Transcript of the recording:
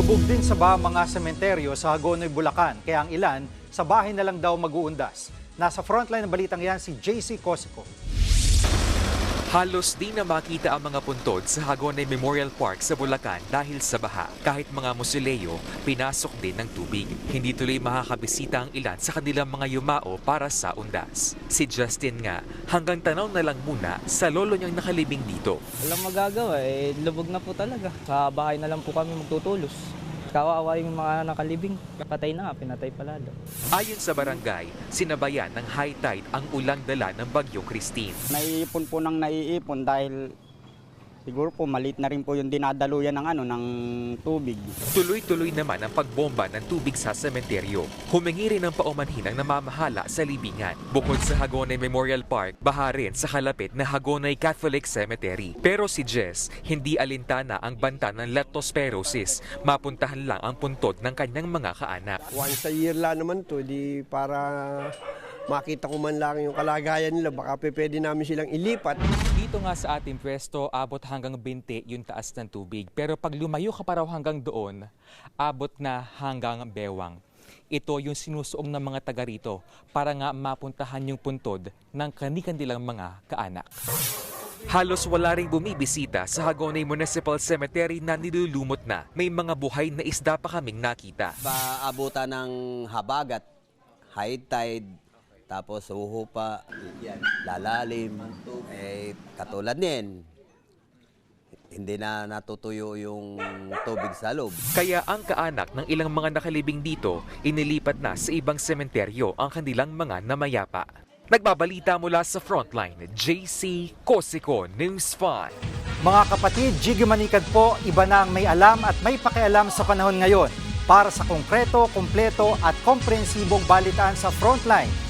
Lubog din sa ba mga sementeryo sa Hagonoy, Bulacan, kaya ang ilan sa bahay na lang daw mag-uundas. Nasa frontline ng balitang yan si JC Cosico. Halos di na makita ang mga puntod sa Hagonoy Memorial Park sa Bulacan dahil sa baha. Kahit mga musileo, pinasok din ng tubig. Hindi tuloy makakabisita ang ilan sa kanilang mga yumao para sa undas. Si Justin nga, hanggang tanaw na lang muna sa lolo niyang nakalibing dito. Walang magagawa eh, lubog na po talaga. Sa bahay na lang po kami magtutulos. Kawawa yung mga nakalibing. Patay na pinatay pa lalo. Ayon sa barangay, sinabayan ng high tide ang ulang dala ng bagyong Christine. Naiipon po ng naiipon dahil siguro po malit na rin po yung dinadaluyan ng ano ng tubig. Tuloy-tuloy naman ang pagbomba ng tubig sa sementeryo. Humingi rin ng paumanhin ang namamahala sa libingan. Bukod sa Hagonay Memorial Park, baha rin sa kalapit na Hagonay Catholic Cemetery. Pero si Jess, hindi alintana ang banta ng leptospirosis. Mapuntahan lang ang puntod ng kanyang mga kaanak. Once a year lang naman to, di para makita ko man lang yung kalagayan nila, baka pwede namin silang ilipat. Dito nga sa ating pwesto, abot hanggang 20 yung taas ng tubig. Pero pag lumayo ka pa raw hanggang doon, abot na hanggang bewang. Ito yung sinusuong ng mga taga rito para nga mapuntahan yung puntod ng kanilang mga kaanak. Halos wala ring bumibisita sa Hagonay Municipal Cemetery na nilulumot na. May mga buhay na isda pa kaming nakita. Paabutan ng habagat, high tide, tapos huhupa, lalalim. Eh, katulad nin, hindi na natutuyo yung tubig sa loob. Kaya ang kaanak ng ilang mga nakalibing dito, inilipat na sa ibang sementeryo ang kanilang mga namayapa. Nagbabalita mula sa frontline, JC Cosico News 5. Mga kapatid, Jiggy Manikad po, iba na ang may alam at may pakialam sa panahon ngayon. Para sa konkreto, kumpleto at komprehensibong balitaan sa Frontline,